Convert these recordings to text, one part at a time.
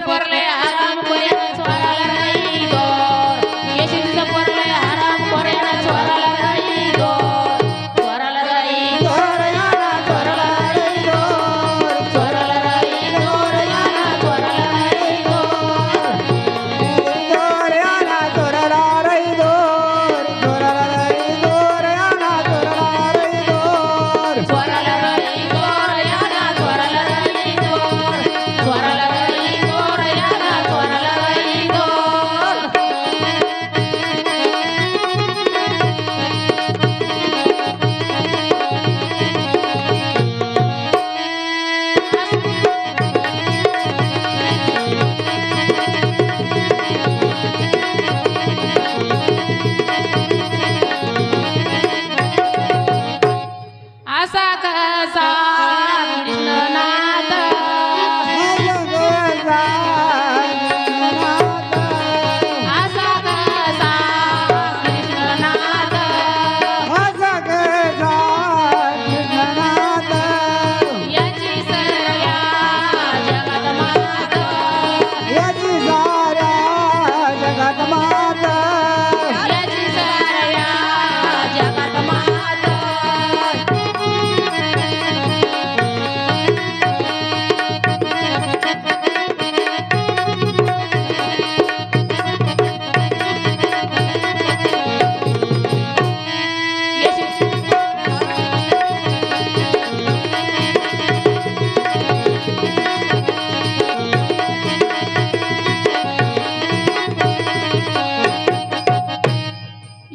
পড়লে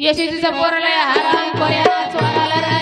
यशस्वीचा पोरला हात पोया चोराला